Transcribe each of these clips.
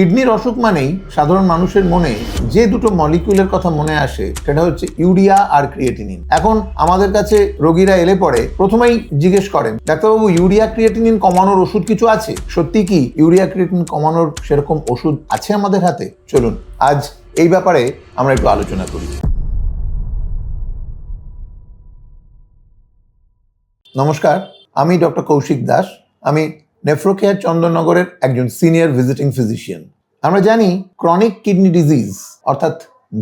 কিডনির অসুখ মানেই সাধারণ মানুষের মনে যে দুটো মলিকিউলের কথা মনে আসে, সেটা হচ্ছে ইউরিয়া আর ক্রিয়েটিনিন। এখন আমাদের কাছে রোগীরা এলে পরে প্রথমেই জিজ্ঞেস করেন, ডাক্তারবাবু, ইউরিয়া ক্রিয়েটিনিন কমানোর ওষুধ কিছু আছে? সত্যি কি ইউরিয়া ক্রিয়েটিনিন কমানোর সেরকম ওষুধ আছে আমাদের হাতে? চলুন, আজ এই ব্যাপারে আমরা একটু আলোচনা করি। নমস্কার, আমি ডক্টর কৌশিক দাস। আমি নেফ্রোকেয়ার চন্দননগরের একজন সিনিয়র ভিজিটিং ফিজিশিয়ান। আমরা জানি ক্রনিক কিডনি ডিজিজ, অর্থাৎ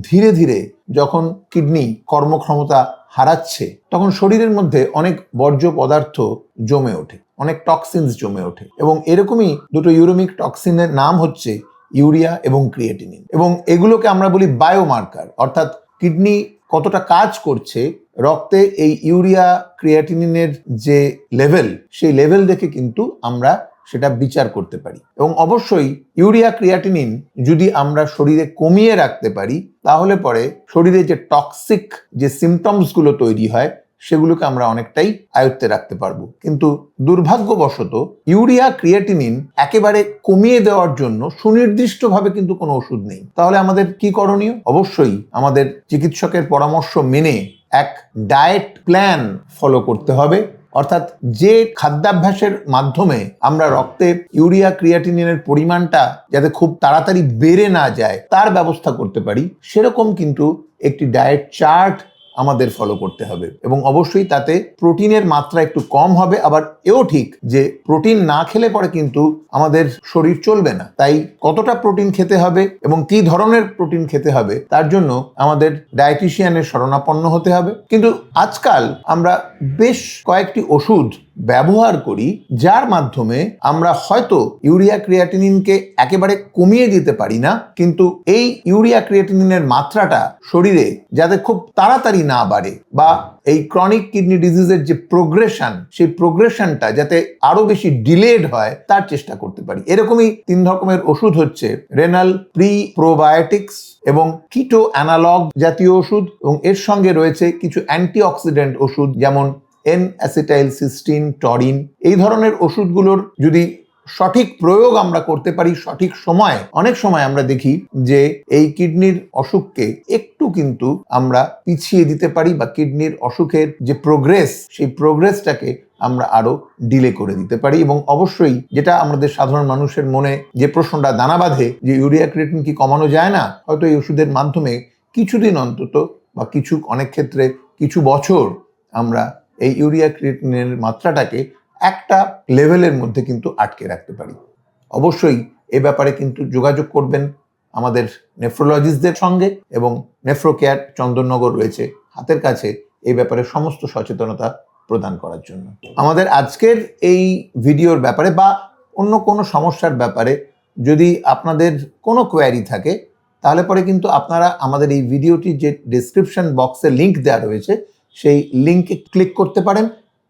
ধীরে ধীরে যখন কিডনি কর্মক্ষমতা হারাচ্ছে, তখন শরীরের মধ্যে অনেক বর্জ্য পদার্থ জমে ওঠে, অনেক টক্সিনস জমে ওঠে এবং এরকমই দুটো ইউরোমিক টক্সিনের নাম হচ্ছে ইউরিয়া এবং ক্রিয়েটিনিন এবং এগুলোকে আমরা বলি বায়োমার্কার অর্থাৎ কিডনি কতটা কাজ করছে রক্তে এই ইউরিয়া ক্রিয়াটিনিনের যে লেভেল, সেই লেভেল দেখে কিন্তু আমরা সেটা বিচার করতে পারি। এবং অবশ্যই ইউরিয়া ক্রিয়াটিনিন যদি আমরা শরীরে কমিয়ে রাখতে পারি, তাহলে পরে শরীরে যে টক্সিক যে সিমটমসগুলো তৈরি হয় সেগুলোকে আমরা অনেকটাই আয়ত্তে রাখতে পারব। কিন্তু দুর্ভাগ্যবশত ইউরিয়া, ক্রিয়েটিনিন একেবারে কমিয়ে দেওয়ার জন্য সুনির্দিষ্টভাবে কিন্তু কোনো ওষুধ নেই। তাহলে আমাদের কি করণীয়? অবশ্যই আমাদের চিকিৎসকের পরামর্শ মেনে এক ডায়েট প্ল্যান ফলো করতে হবে। অর্থাৎ যে খাদ্যাভ্যাসের মাধ্যমে আমরা রক্তে ইউরিয়া, ক্রিয়াটিনিনের পরিমাণটা যাতে খুব তাড়াতাড়ি বেড়ে না যায়, তার ব্যবস্থা করতে পারি। সেরকম কিন্তু একটি ডায়েট চার্ট আমাদের ফলো করতে হবে। এবং অবশ্যই তাতে প্রোটিনের মাত্রা একটু কম হবে, আবার এও ঠিক যে প্রোটিন না খেলে পরে কিন্তু আমাদের শরীর চলবে না। তাই কতটা প্রোটিন খেতে হবে এবং কি ধরনের প্রোটিন খেতে হবে, তার জন্য আমাদের ডায়েটিশিয়ানের শরণাপন্ন হতে হবে। কিন্তু আজকাল আমরা বেশ কয়েকটি ওষুধ ব্যবহার করি, যার মাধ্যমে আমরা হয়তো ইউরিয়া ক্রিয়াটিনিনকে একেবারে কমিয়ে দিতে পারি না, কিন্তু এই ইউরিয়া ক্রিয়াটিনিনের মাত্রাটা শরীরে যাতে খুব তাড়াতাড়ি না বাড়ে বা এই ক্রনিক কিডনি ডিজিজের যে প্রোগ্রেশন সেই প্রোগ্রেশনটা যাতে আরও বেশি ডিলেড হয়, তার চেষ্টা করতে পারি। এরকমই তিন রকমের ওষুধ হচ্ছে রেনাল প্রি প্রোবায়োটিক্স এবং কিটো অ্যানালগ জাতীয় ওষুধ এবং এর সঙ্গে রয়েছে কিছু অ্যান্টিঅক্সিডেন্ট ওষুধ, যেমন এন অ্যাসিটাইল সিস্টিন টরিন এই ধরনের ওষুধগুলোর যদি সঠিক প্রয়োগ আমরা করতে পারি সঠিক সময়ে, অনেক সময় আমরা দেখি যে এই কিডনির অসুখকে একটু কিন্তু আমরা পিছিয়ে দিতে পারি বা কিডনির অসুখের যে প্রোগ্রেস সেই প্রোগ্রেসটাকে আমরা আরও ডিলে করে দিতে পারি এবং অবশ্যই যেটা আমাদের সাধারণ মানুষের মনে যে প্রশ্নটা দানা বাঁধে যে ইউরিয়া ক্রিয়েটিন কি কমানো যায় না, হয়তো এই ওষুধের মাধ্যমে কিছুদিন অন্তত বা কিছু অনেক ক্ষেত্রে কিছু বছর আমরা এই ইউরিয়া ক্রিয়েটিনের মাত্রাটাকে একটা লেভেলের মধ্যে কিন্তু আটকে রাখতে পারি। অবশ্যই এ ব্যাপারে কিন্তু যোগাযোগ করবেন আমাদের নেফ্রোলজিস্টদের সঙ্গে এবং নেফ্রোকেয়ার চন্দননগর রয়েছে হাতের কাছে এই ব্যাপারে সমস্ত সচেতনতা প্রদান করার জন্য। আমাদের আজকের এই ভিডিওর ব্যাপারে বা অন্য কোনো সমস্যার ব্যাপারে যদি আপনাদের কোনো কোয়ারি থাকে, তাহলে পরে কিন্তু আপনারা আমাদের এই ভিডিওটি যে ডিসক্রিপশন বক্সে লিংক দেওয়া রয়েছে সেই লিঙ্কে ক্লিক করতে পারেন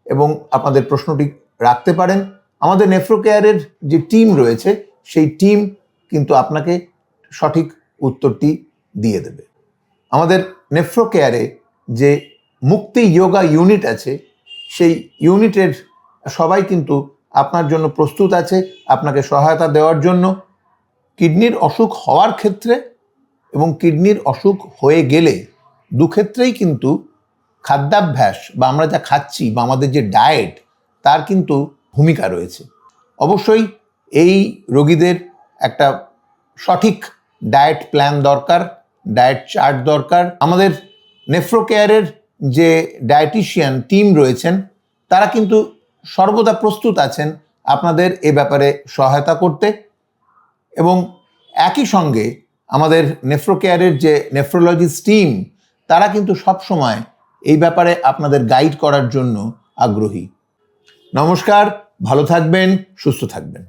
এবং আপনাদের প্রশ্নটি রাখতে পারেন। আমাদের নেফ্রোকেয়ারের যে টিম রয়েছে, সেই টিম কিন্তু আপনাকে সঠিক উত্তরটি দিয়ে দেবে। আমাদের নেফ্রোকেয়ারে যে মুক্তি যোগা ইউনিট আছে, সেই ইউনিটের সবাই কিন্তু আপনার জন্য প্রস্তুত আছে, আপনাকে সহায়তা দেওয়ার জন্য। কিডনির অসুখ হওয়ার ক্ষেত্রে এবং কিডনির অসুখ হয়ে গেলে দুক্ষেত্রেই কিন্তু খাদ্যাভ্যাস বা আমরা যা খাচ্ছি বা আমাদের যে ডায়েট, তার কিন্তু ভূমিকা রয়েছে। অবশ্যই এই রোগীদের একটা সঠিক ডায়েট প্ল্যান দরকার, ডায়েট চার্ট দরকার। আমাদের নেফ্রোকেয়ারের যে ডায়েটিশিয়ান টিম রয়েছেন, তারা কিন্তু সর্বদা প্রস্তুত আছেন আপনাদের এ ব্যাপারে সহায়তা করতে। এবং একই সঙ্গে আমাদের নেফ্রোকেয়ারের যে নেফ্রোলজিস্ট টিম, তারা কিন্তু সব সময় এই ব্যাপারে আপনাদের গাইড করার জন্য আগ্রহী। নমস্কার ভালো থাকবেন সুস্থ থাকবেন।